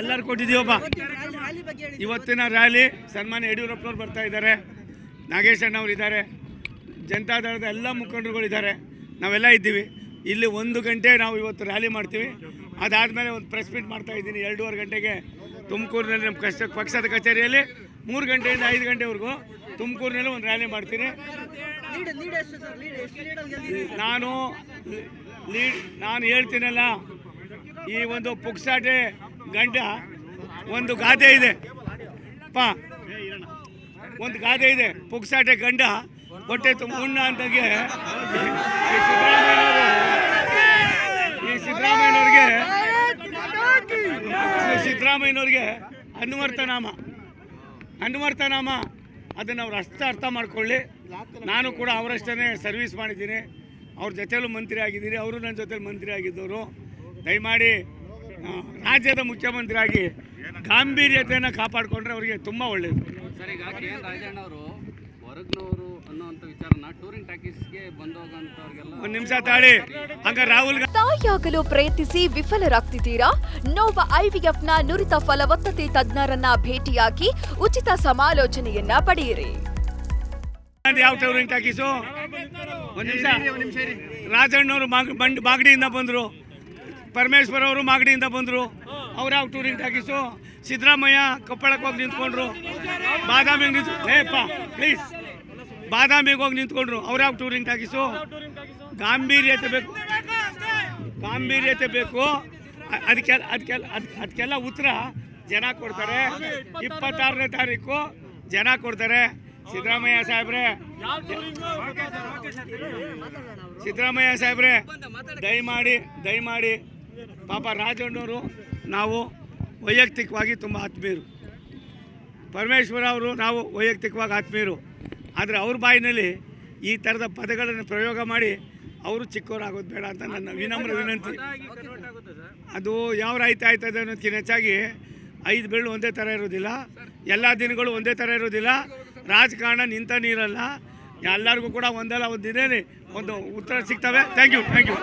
ಎಲ್ಲರೂ ಕೊಟ್ಟಿದ್ದೀವಪ್ಪ. ಇವತ್ತಿನ ರ್ಯಾಲಿ ಸನ್ಮಾನ್ಯ ಯಡಿಯೂರಪ್ಪನವ್ರು ಬರ್ತಾ ಇದ್ದಾರೆ. ನಾಗೇಶ್ ಅಣ್ಣವ್ರು ಇದ್ದಾರೆ. ಜನತಾದಳದ ಎಲ್ಲ ಮುಖಂಡರುಗಳಿದ್ದಾರೆ ನಾವೆಲ್ಲ ಇದ್ದೀವಿ. ಇಲ್ಲಿ ಒಂದು ಗಂಟೆ ನಾವು ಇವತ್ತು ರ್ಯಾಲಿ ಮಾಡ್ತೀವಿ. ಅದಾದಮೇಲೆ ಒಂದು ಪ್ರೆಸ್ ಮೀಟ್ ಮಾಡ್ತಾ ಇದ್ದೀನಿ. ಎರಡೂವರೆ ಗಂಟೆಗೆ ತುಮಕೂರಿನಲ್ಲಿ ನಮ್ಮ ಕಷ್ಟ ಪಕ್ಷದ ಕಚೇರಿಯಲ್ಲಿ ಮೂರು ಗಂಟೆಯಿಂದ ಐದು ಗಂಟೆವರೆಗೂ ತುಮಕೂರಿನಲ್ಲಿ ಒಂದು ರ್ಯಾಲಿ ಮಾಡ್ತೀನಿ. ನಾನು ಲೀಡ್ ನಾನು ಹೇಳ್ತೀನಲ್ಲ ಈ ಒಂದು ಪುಕ್ಸಾಟೆ ಗಂಡ ಒಂದು ಗಾದೆ ಇದೆ. ಪಾ. ಒಂದು ಗಾದೆ ಇದೆ. ಪುಕ್ಸಾಟೆ ಗಂಡ ಹೊಟ್ಟೆ ತುಂಬ ಉಣ್ಣ ಅಂತಾಗೆ ಈ ಸಿದ್ದರಾಮಯ್ಯನವರು ಈ ಸಿದ್ದರಾಮಯ್ಯನವ್ರಿಗೆ ಸಿದ್ದರಾಮಯ್ಯನವ್ರಿಗೆ ಅನ್ವರ್ತನಾಮ ಅನ್ವರ್ತನಾಮ ಅದನ್ನು ಅವ್ರು ಅಷ್ಟ ಅರ್ಥ ಮಾಡ್ಕೊಳ್ಳಿ. ನಾನು ಕೂಡ ಅವರಷ್ಟೇ ಸರ್ವಿಸ್ ಮಾಡಿದ್ದೀನಿ. ಅವ್ರ ಜೊತೆಯಲ್ಲೂ ಮಂತ್ರಿ ಆಗಿದ್ದೀನಿ. ಅವರು ನನ್ನ ಜೊತೆಲಿ ಮಂತ್ರಿ ಆಗಿದ್ದವರು. ದಯಮಾಡಿ ರಾಜ್ಯದ ಮುಖ್ಯಮಂತ್ರಿ ಆಗಿ ಗಾಂಭೀರ್ಯತೆಯನ್ನು ಕಾಪಾಡಿಕೊಂಡ್ರೆ ಅವರಿಗೆ ತುಂಬ ಒಳ್ಳೆಯದು ಸರ್ ಈಗ ಕೆ ಎನ್ ರಾಜಣ್ಣ ಅವರು ಹೊರಗ್ನವರು ಅನ್ನೋಂಥ ವಿಚಾರನ ಟೂರಿಂಗ್ ಟಾಕೀಸ್ಗೆ ಬಂದೋಗಂಥವ್ರಿಗೆಲ್ಲ ಒಂದು ನಿಮಿಷ ತಾಳಿ. ಹಂಗ ರಾಹುಲ್ ತಾಯಿಯಾಗಲು ಪ್ರಯತ್ನಿಸಿ ವಿಫಲರಾಗ್ತಿದ್ದೀರಾ? ನೋವ ಐವಿಎಫ್ನ ನುರಿತ ಫಲವತ್ತತೆ ತಜ್ಞರನ್ನ ಭೇಟಿಯಾಗಿ ಉಚಿತ ಸಮಾಲೋಚನೆಯನ್ನ ಪಡೆಯಿರಿ. ಯಾವ ಟೂರಿಂಗ್ ಟಾಕೀಸು ಒಂದು ನಿಮಿಷ. ರಾಜಣ್ಣವರು ಬಾಗಡಿಯಿಂದ ಬಂದರು. ಪರಮೇಶ್ವರ್ ಅವರು ಮಾಗಡಿಯಿಂದ ಬಂದರು. ಅವ್ರು ಯಾವ ಟೂರಿಂಗ್ ಟಾಕೀಸು ಸಿದ್ದರಾಮಯ್ಯ ಕೊಪ್ಪಳಕ್ಕೆ ಹೋಗಿ ನಿಂತ್ಕೊಂಡ್ರು. ಬಾದಾಮಿಗೆ ನಿಂತು ಏಪ್ಪ ಪ್ಲೀಸ್ ಬಾದಾಮಿಗೆ ಹೋಗಿ ನಿಂತ್ಕೊಂಡ್ರು. ಅವ್ರು ಯಾವ ಟೂರಿಂಗ್ ಟಾಕೀಸು ಗಾಂಭೀರ್ಯತೆ ಬೇಕು. ಗಾಂಭೀರ್ಯತೆ ಬೇಕು. ಅದಕ್ಕೆಲ್ಲ ಅದಕ್ಕೆಲ್ಲ ಅದ್- ಅದಕ್ಕೆಲ್ಲ ಉತ್ತರ ಜನ ಕೊಡ್ತಾರೆ. ಇಪ್ಪತ್ತಾರನೇ ತಾರೀಕು ಜನ ಕೊಡ್ತಾರೆ. ಸಿದ್ದರಾಮಯ್ಯ ಸಾಹೇಬ್ರೆ. ಸಿದ್ದರಾಮಯ್ಯ ಸಾಹೇಬ್ರೆ, ದಯಮಾಡಿ ದಯಮಾಡಿ ಪಾಪ ರಾಜಣ್ಣವರು ನಾವು ವೈಯಕ್ತಿಕವಾಗಿ ತುಂಬ ಆತ್ಮೀಯರು. ಪರಮೇಶ್ವರ ಅವರು ನಾವು ವೈಯಕ್ತಿಕವಾಗಿ ಆತ್ಮೀಯರು. ಆದರೆ ಅವ್ರ ಬಾಯಿನಲ್ಲಿ ಈ ಥರದ ಪದಗಳನ್ನು ಪ್ರಯೋಗ ಮಾಡಿ ಅವರು ಚಿಕ್ಕವರಾಗೋದು ಬೇಡ ಅಂತ ನನ್ನ ವಿನಮ್ರ ವಿನಂತಿ. ಅದು ಯಾವ ರೈತ ಆಯ್ತದೆ ಅನ್ನೋದಕ್ಕಿಂತ ಹೆಚ್ಚಾಗಿ ಐದು ಬೆಳ್ಳು ಒಂದೇ ಥರ ಇರೋದಿಲ್ಲ. ಎಲ್ಲ ದಿನಗಳು ಒಂದೇ ಥರ ಇರೋದಿಲ್ಲ. ರಾಜಕಾರಣ ನಿಂತ ನೀರಲ್ಲ. ಎಲ್ಲರಿಗೂ ಕೂಡ ಒಂದಲ್ಲ ಒಂದು ಒಂದು ಉತ್ತರ ಸಿಗ್ತವೆ. Thank you thank you